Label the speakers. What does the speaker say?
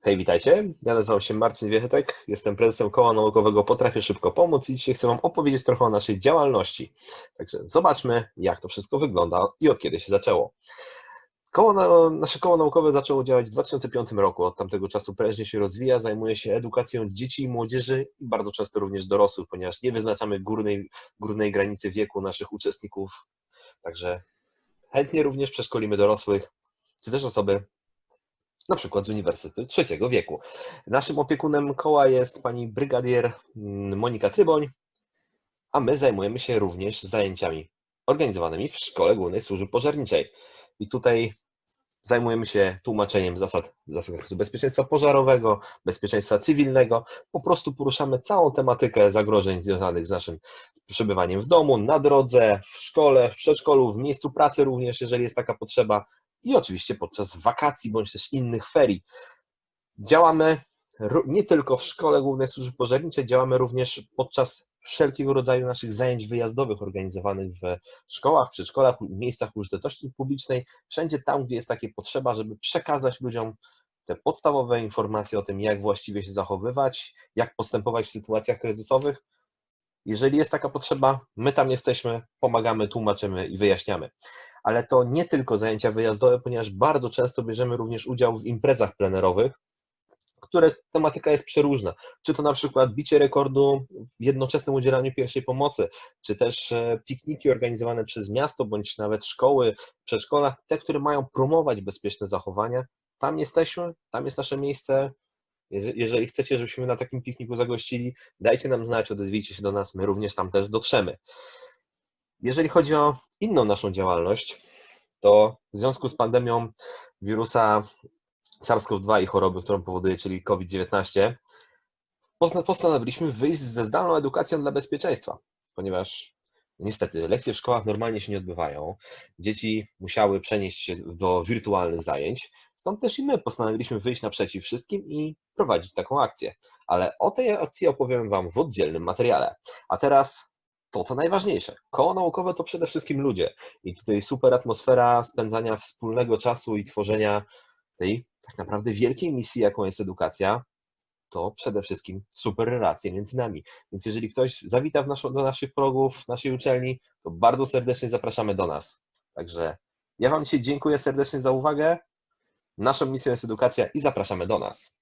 Speaker 1: Hej, witajcie. Ja nazywam się Marcin Wiechetek, jestem prezesem Koła Naukowego Potrafię Szybko Pomóc i dzisiaj chcę Wam opowiedzieć trochę o naszej działalności. Także zobaczmy, jak to wszystko wygląda i od kiedy się zaczęło. Koło, na- nasze koło naukowe zaczęło działać w 2005 roku. Od tamtego czasu prężnie się rozwija, zajmuje się edukacją dzieci i młodzieży i bardzo często również dorosłych, ponieważ nie wyznaczamy górnej, górnej granicy wieku naszych uczestników. Także chętnie również przeszkolimy dorosłych, czy też osoby na przykład z Uniwersytetu Trzeciego Wieku. Naszym opiekunem koła jest pani brygadier mm, Monika Tryboń, a my zajmujemy się również zajęciami organizowanymi w Szkole Głównej Służby Pożarniczej. I tutaj zajmujemy się tłumaczeniem zasad bezpieczeństwa pożarowego, bezpieczeństwa cywilnego. Po prostu poruszamy całą tematykę zagrożeń związanych z naszym przebywaniem w domu, na drodze, w szkole, w przedszkolu, w miejscu pracy również, jeżeli jest taka potrzeba i oczywiście podczas wakacji bądź też innych ferii. Działamy nie tylko w Szkole Głównej Służby Pożarniczej, działamy również podczas wszelkiego rodzaju naszych zajęć wyjazdowych organizowanych w szkołach, przedszkolach, miejscach użyteczności publicznej, wszędzie tam, gdzie jest takie potrzeba, żeby przekazać ludziom te podstawowe informacje o tym, jak właściwie się zachowywać, jak postępować w sytuacjach kryzysowych. Jeżeli jest taka potrzeba, my tam jesteśmy, pomagamy, tłumaczymy i wyjaśniamy ale to nie tylko zajęcia wyjazdowe, ponieważ bardzo często bierzemy również udział w imprezach plenerowych, których tematyka jest przeróżna. Czy to na przykład bicie rekordu w jednoczesnym udzielaniu pierwszej pomocy, czy też e, pikniki organizowane przez miasto, bądź nawet szkoły, przedszkola, te, które mają promować bezpieczne zachowania. Tam jesteśmy, tam jest nasze miejsce. Jeże- Jeżeli chcecie, żebyśmy na takim pikniku zagościli, dajcie nam znać, odezwijcie się do nas, my również tam też dotrzemy. Jeżeli chodzi o inną naszą działalność, to w związku z pandemią wirusa SARS-CoV-2 i choroby, którą powoduje, czyli COVID-19, posta- postanowiliśmy wyjść ze zdalną edukacją dla bezpieczeństwa, ponieważ niestety lekcje w szkołach normalnie się nie odbywają. Dzieci musiały przenieść się do wirtualnych zajęć, stąd też i my postanowiliśmy wyjść naprzeciw wszystkim i prowadzić taką akcję. Ale o tej akcji opowiem Wam w oddzielnym materiale. A teraz to, co najważniejsze. Koło naukowe to przede wszystkim ludzie. I tutaj super atmosfera spędzania wspólnego czasu i tworzenia tej tak naprawdę wielkiej misji, jaką jest edukacja, to przede wszystkim super relacje między nami. Więc jeżeli ktoś zawita naszą, do naszych progów, naszej uczelni, to bardzo serdecznie zapraszamy do nas. Także ja Wam dzisiaj dziękuję serdecznie za uwagę. Naszą misją jest edukacja i zapraszamy do nas.